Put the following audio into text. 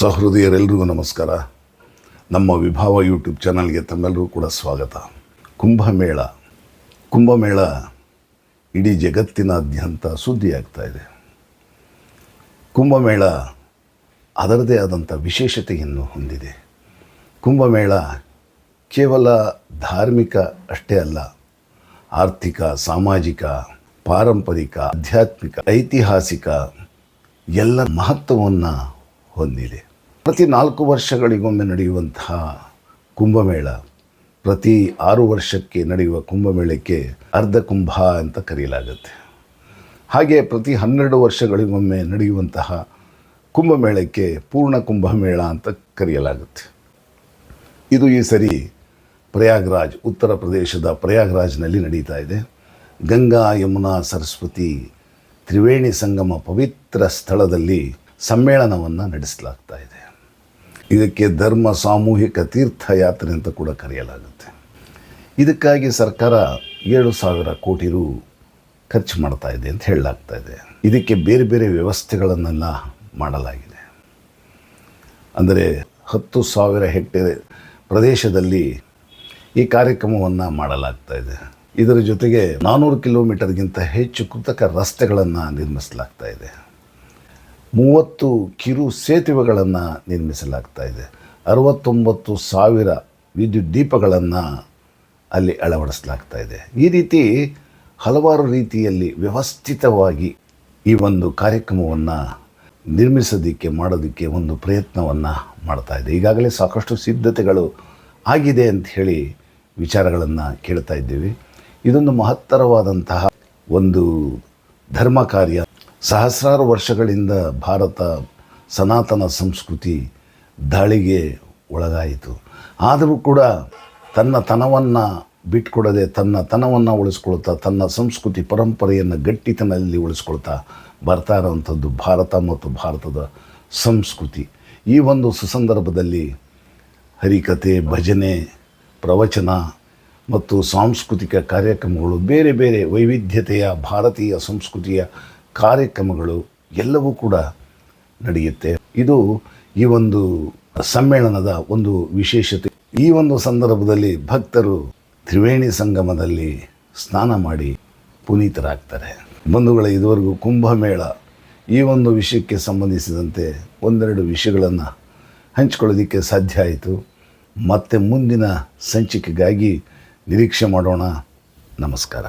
ಸಹೃದಯರೆಲ್ಲರಿಗೂ ನಮಸ್ಕಾರ. ನಮ್ಮ ವಿಭಾವ ಯೂಟ್ಯೂಬ್ ಚಾನಲ್ಗೆ ತಮ್ಮೆಲ್ಲರೂ ಕೂಡ ಸ್ವಾಗತ. ಕುಂಭಮೇಳ. ಕುಂಭಮೇಳ ಇಡೀ ಜಗತ್ತಿನಾದ್ಯಂತ ಸುದ್ದಿಯಾಗ್ತಾ ಇದೆ. ಕುಂಭಮೇಳ ಅದರದೇ ಆದಂಥ ವಿಶೇಷತೆಯನ್ನು ಹೊಂದಿದೆ. ಕುಂಭಮೇಳ ಕೇವಲ ಧಾರ್ಮಿಕ ಅಷ್ಟೇ ಅಲ್ಲ, ಆರ್ಥಿಕ, ಸಾಮಾಜಿಕ, ಪಾರಂಪರಿಕ, ಆಧ್ಯಾತ್ಮಿಕ, ಐತಿಹಾಸಿಕ ಎಲ್ಲ ಮಹತ್ವವನ್ನು ಹೊಂದಿದೆ. ಪ್ರತಿ ನಾಲ್ಕು ವರ್ಷಗಳಿಗೊಮ್ಮೆ ನಡೆಯುವಂತಹ ಕುಂಭಮೇಳ, ಪ್ರತಿ ಆರು ವರ್ಷಕ್ಕೆ ನಡೆಯುವ ಕುಂಭಮೇಳಕ್ಕೆ ಅರ್ಧ ಕುಂಭ ಅಂತ ಕರೆಯಲಾಗುತ್ತೆ. ಹಾಗೆ ಪ್ರತಿ ಹನ್ನೆರಡು ವರ್ಷಗಳಿಗೊಮ್ಮೆ ನಡೆಯುವಂತಹ ಕುಂಭಮೇಳಕ್ಕೆ ಪೂರ್ಣ ಕುಂಭಮೇಳ ಅಂತ ಕರೆಯಲಾಗುತ್ತೆ. ಇದು ಈ ಸರಿ ಪ್ರಯಾಗ್ರಾಜ್, ಉತ್ತರ ಪ್ರದೇಶದ ಪ್ರಯಾಗ್ರಾಜ್ನಲ್ಲಿ ನಡೀತಾ ಇದೆ. ಗಂಗಾ ಯಮುನಾ ಸರಸ್ವತಿ ತ್ರಿವೇಣಿ ಸಂಗಮ ಪವಿತ್ರ ಸ್ಥಳದಲ್ಲಿ ಸಮ್ಮೇಳನವನ್ನು ನಡೆಸಲಾಗ್ತಾ ಇದೆ. ಇದಕ್ಕೆ ಧರ್ಮ ಸಾಮೂಹಿಕ ತೀರ್ಥಯಾತ್ರೆ ಅಂತ ಕೂಡ ಕರೆಯಲಾಗುತ್ತೆ. ಇದಕ್ಕಾಗಿ ಸರ್ಕಾರ ಏಳು ಸಾವಿರ ಕೋಟಿ ರು ಖರ್ಚು ಮಾಡ್ತಾ ಇದೆ ಅಂತ ಹೇಳಲಾಗ್ತಾ ಇದೆ. ಇದಕ್ಕೆ ಬೇರೆ ಬೇರೆ ವ್ಯವಸ್ಥೆಗಳನ್ನೆಲ್ಲ ಮಾಡಲಾಗಿದೆ. ಅಂದರೆ ಹತ್ತು ಸಾವಿರ ಹೆಕ್ಟೇರ್ ಪ್ರದೇಶದಲ್ಲಿ ಈ ಕಾರ್ಯಕ್ರಮವನ್ನು ಮಾಡಲಾಗ್ತಾ ಇದೆ. ಇದರ ಜೊತೆಗೆ ನಾನ್ನೂರು ಕಿಲೋಮೀಟರ್ಗಿಂತ ಹೆಚ್ಚು ಕೃತಕ ರಸ್ತೆಗಳನ್ನು ನಿರ್ಮಿಸಲಾಗ್ತಾ ಇದೆ. ಮೂವತ್ತು ಕಿರು ಸೇತುವೆಗಳನ್ನು ನಿರ್ಮಿಸಲಾಗ್ತಾ ಇದೆ. ಅರವತ್ತೊಂಬತ್ತು ಸಾವಿರ ವಿದ್ಯುತ್ ದೀಪಗಳನ್ನು ಅಲ್ಲಿ ಅಳವಡಿಸಲಾಗ್ತಾ ಇದೆ. ಈ ರೀತಿ ಹಲವಾರು ರೀತಿಯಲ್ಲಿ ವ್ಯವಸ್ಥಿತವಾಗಿ ಈ ಒಂದು ಕಾರ್ಯಕ್ರಮವನ್ನು ನಿರ್ಮಿಸೋದಕ್ಕೆ, ಮಾಡೋದಕ್ಕೆ ಒಂದು ಪ್ರಯತ್ನವನ್ನು ಮಾಡ್ತಾ ಇದೆ. ಈಗಾಗಲೇ ಸಾಕಷ್ಟು ಸಿದ್ಧತೆಗಳು ಆಗಿದೆ ಅಂತ ಹೇಳಿ ವಿಚಾರಗಳನ್ನು ಕೇಳ್ತಾ ಇದ್ದೀವಿ. ಇದೊಂದು ಮಹತ್ತರವಾದಂತಹ ಒಂದು ಧರ್ಮ ಕಾರ್ಯ ಸಹಸ್ರಾರು ವರ್ಷಗಳಿಂದ ಭಾರತ ಸನಾತನ ಸಂಸ್ಕೃತಿ ದಾಳಿಗೆ ಒಳಗಾಯಿತು. ಆದರೂ ಕೂಡ ತನ್ನ ತನವನ್ನು ಬಿಟ್ಕೊಡದೆ, ತನ್ನ ತನವನ್ನು ಉಳಿಸ್ಕೊಳ್ತಾ, ತನ್ನ ಸಂಸ್ಕೃತಿ ಪರಂಪರೆಯನ್ನು ಗಟ್ಟಿತನಲ್ಲಿ ಉಳಿಸ್ಕೊಳ್ತಾ ಬರ್ತಾ ಇರೋವಂಥದ್ದು ಭಾರತ ಮತ್ತು ಭಾರತದ ಸಂಸ್ಕೃತಿ. ಈ ಒಂದು ಸುಸಂದರ್ಭದಲ್ಲಿ ಹರಿಕತೆ ಭಜನೆ, ಪ್ರವಚನ ಮತ್ತು ಸಾಂಸ್ಕೃತಿಕ ಕಾರ್ಯಕ್ರಮಗಳು ಬೇರೆ ಬೇರೆ ವೈವಿಧ್ಯತೆಯ ಭಾರತೀಯ ಸಂಸ್ಕೃತಿಯ ಕಾರ್ಯಕ್ರಮಗಳು ಎಲ್ಲವೂ ಕೂಡ ನಡೆಯುತ್ತೆ. ಇದು ಈ ಒಂದು ಸಮ್ಮೇಳನದ ಒಂದು ವಿಶೇಷತೆ. ಈ ಒಂದು ಸಂದರ್ಭದಲ್ಲಿ ಭಕ್ತರು ತ್ರಿವೇಣಿ ಸಂಗಮದಲ್ಲಿ ಸ್ನಾನ ಮಾಡಿ ಪುನೀತರಾಗ್ತಾರೆ. ಬಂಧುಗಳ, ಇದುವರೆಗೂ ಕುಂಭಮೇಳ ಈ ಒಂದು ವಿಷಯಕ್ಕೆ ಸಂಬಂಧಿಸಿದಂತೆ ಒಂದೆರಡು ವಿಷಯಗಳನ್ನು ಹಂಚ್ಕೊಳ್ಳೋದಕ್ಕೆ ಸಾಧ್ಯ ಆಯಿತು. ಮತ್ತೆ ಮುಂದಿನ ಸಂಚಿಕೆಗಾಗಿ ನಿರೀಕ್ಷೆ ಮಾಡೋಣ. ನಮಸ್ಕಾರ.